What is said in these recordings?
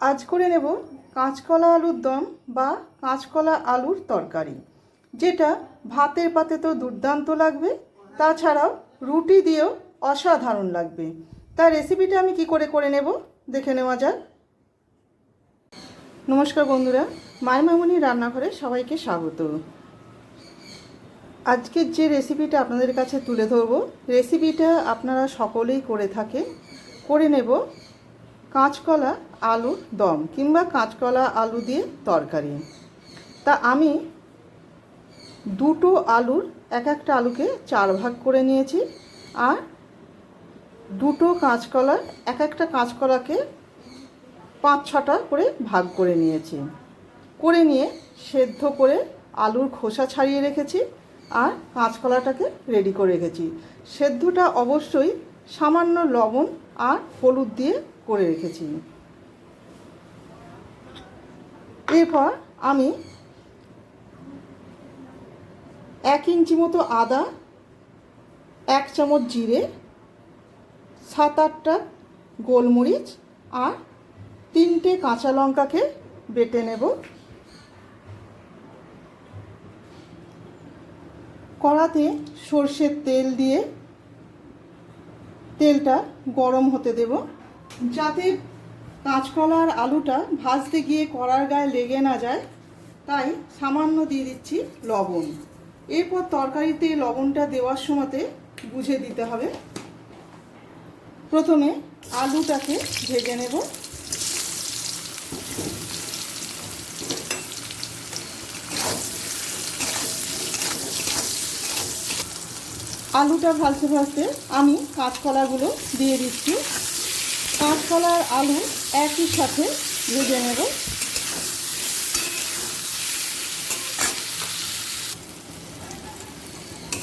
আজ করে নেব কাঁচকলা আলুর দম বা কাঁচকলা আলুর তরকারি, যেটা ভাতের পাতে তো দুর্দান্ত লাগবে, তাছাড়াও রুটি দিয়েও অসাধারণ লাগবে। তার রেসিপিটা আমি কি করে করে নেব দেখে নেওয়া যাক। নমস্কার বন্ধুরা মায় মামনি রান্নাঘরে সবাইকে স্বাগত। আজকের যে রেসিপিটা আপনাদের কাছে তুলে ধরবো রেসিপিটা আপনারা সকলেই করে থাকে করে নেব কাঁচকলা আলুর দম কিংবা কাঁচকলা, আলু দিয়ে তরকারি। তা আমি দুটো আলুর এক একটা আলুকে চার ভাগ করে নিয়েছি আর দুটো কাঁচকলার এক একটা কাঁচকলাকে পাঁচ ছটা করে ভাগ করে নিয়েছি। করে নিয়ে সেদ্ধ করে আলুর খোসা ছাড়িয়ে রেখেছি আর কাঁচকলাটাকে রেডি করে রেখেছি। সেদ্ধটা অবশ্যই সামান্য লবণ আর হলুদ দিয়ে করে রেখেছি। এরপর আমি এক ইঞ্চি মতো আদা, এক চামচ জিরে, সাত আটটা গোলমরিচ আর তিনটে কাঁচা লঙ্কাকে বেটে নেব। কড়াতে সর্ষের তেল দিয়ে তেলটা গরম হতে দেব। যাতে কাঁচকলার আলুটা ভাজতে গিয়ে কড়ার গায়ে লেগে না যায়, তাই সামান্য দিয়ে দিচ্ছি লবণ। এরপর তরকারিতে লবণটা দেওয়ার সময়তে বুঝে দিতে হবে। প্রথমে আলুটাকে ভেজে নেব। আলুটা ভাজতে ভাজতে আমি কাঁচকলাগুলো দিয়ে দিচ্ছি। কাঁচকলার আলু একই সাথে ভেজে নেব।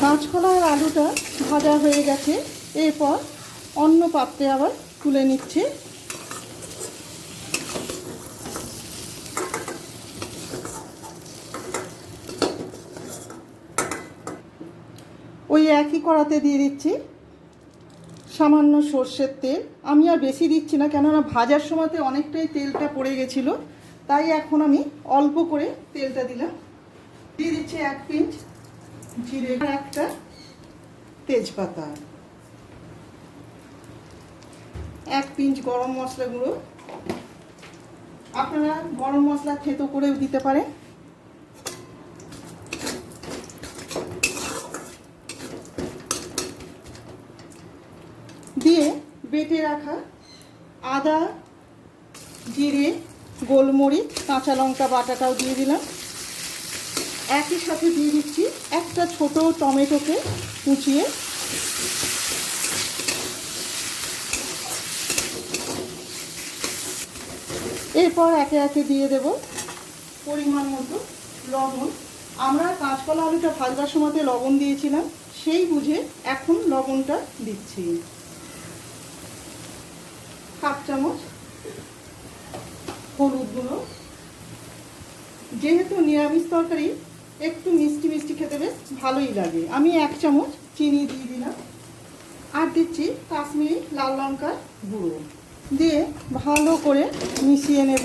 কাঁচকলার আলুটা ভাজা হয়ে গেছে, এরপর অন্য পাত্রে আবার তুলে নিচ্ছে। ওই একই কড়াতে দিয়ে দিচ্ছি। সামান্য সর্ষের তেল। আমি আর বেশি দিচ্ছি না, কেননা ভাজার সময়তে অনেকটাই তেলটা পড়ে গেছিল। তাই এখন আমি অল্প করে তেলটা দিলাম। দিয়ে দিচ্ছি এক পিঞ্চ জিরে একটা তেজপাতা। এক পিঞ্চ গরম মশলা গুঁড়ো। আপনারা গরম মশলা থেতো করেও দিতে পারেন। দিয়ে বেটে রাখা আদা, জিরে, গোলমরিচ, কাঁচা লঙ্কা বাটাটাও দিয়ে দিলাম। একই সাথে দিয়ে দিচ্ছি একটা ছোট টমেটোকে কুচিয়ে। এরপর একে একে দিয়ে দেব পরিমাণ মতো লবণ। আমরা কাঁচকলা আলুটা ভাজবার সময়তে লবণ দিয়েছিলাম, সেই বুঝে এখন লবণটা দিচ্ছি। হাফ চামচ, হলুদ গুঁড়ো। যেহেতু নিরামিষ তরকারি, একটু মিষ্টি মিষ্টি খেতে বেশ ভালোই লাগে। আমি এক চামচ চিনি দিয়ে দিলাম। আর দিচ্ছি কাশ্মীরি লাল লঙ্কার গুঁড়ো। দিয়ে ভালো করে মিশিয়ে নেব।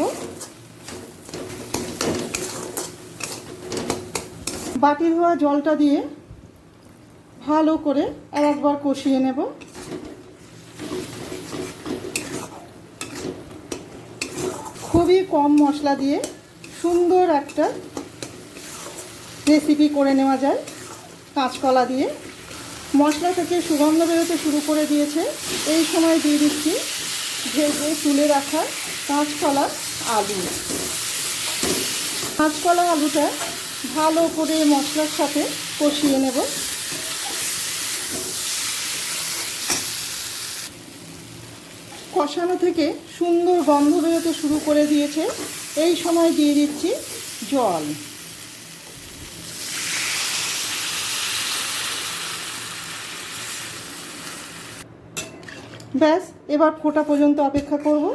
বাটি ধোয়া জলটা দিয়ে ভালো করে একবার কষিয়ে নেব। খুবই কম মশলা দিয়ে সুন্দর একটা রেসিপি করে নেওয়া যায় কাঁচকলা দিয়ে। মশলা থেকে সুগন্ধ বেরোতে শুরু করে দিয়েছে। এই সময় দিয়ে দিচ্ছি ভেজে তুলে রাখা কাঁচকলা আলু। কাঁচকলা আলুটা ভালো করে মশলার সাথে কষিয়ে নেব। কষানো থেকে সুন্দর গন্ধ বেরোতে শুরু করে দিয়েছে। এই সময় দিয়ে দিচ্ছি জল। ব্যাস, এবার ফোটা পর্যন্ত অপেক্ষা করব।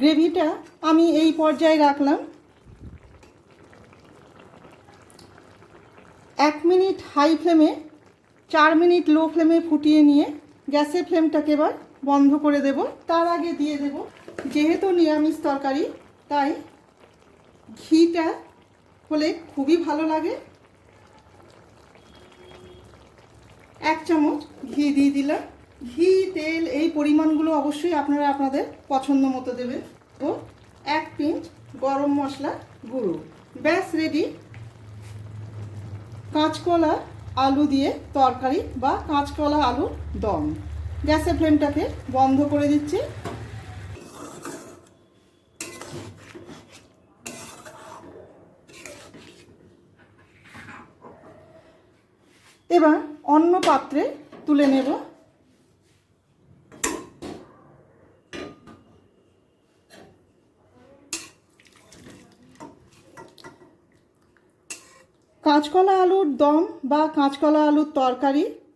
গ্রেভিটা আমি এই পর্যায়ে রাখলাম। এক মিনিট হাই ফ্লেমে, চার মিনিট লো ফ্লেমে ফুটিয়ে নিয়ে গ্যাসের ফ্লেমটাকে এবার বন্ধ করে দেব। তার আগে দিয়ে দেব যেহেতু নিরামিষ তরকারি, তাই ঘিটা হলে খুবই ভালো লাগে। এক চামচ ঘি দিয়ে দিলাম। ঘি, তেল এই পরিমাণগুলো অবশ্যই আপনারা আপনাদের পছন্দ মতো দেবেন। ও, এক পিঞ্চ গরম মশলা গুঁড়ো। ব্যাস রেডি কাঁচকলা আলু দিয়ে তরকারি বা কাঁচকলা আলুর দম। গ্যাসের ফ্লেমটাকে বন্ধ করে দিচ্ছি। এবার অন্য পাত্রে তুলে নেব। কাঁচকলা আলুর দম বা কাঁচকলা আলুর তরকারি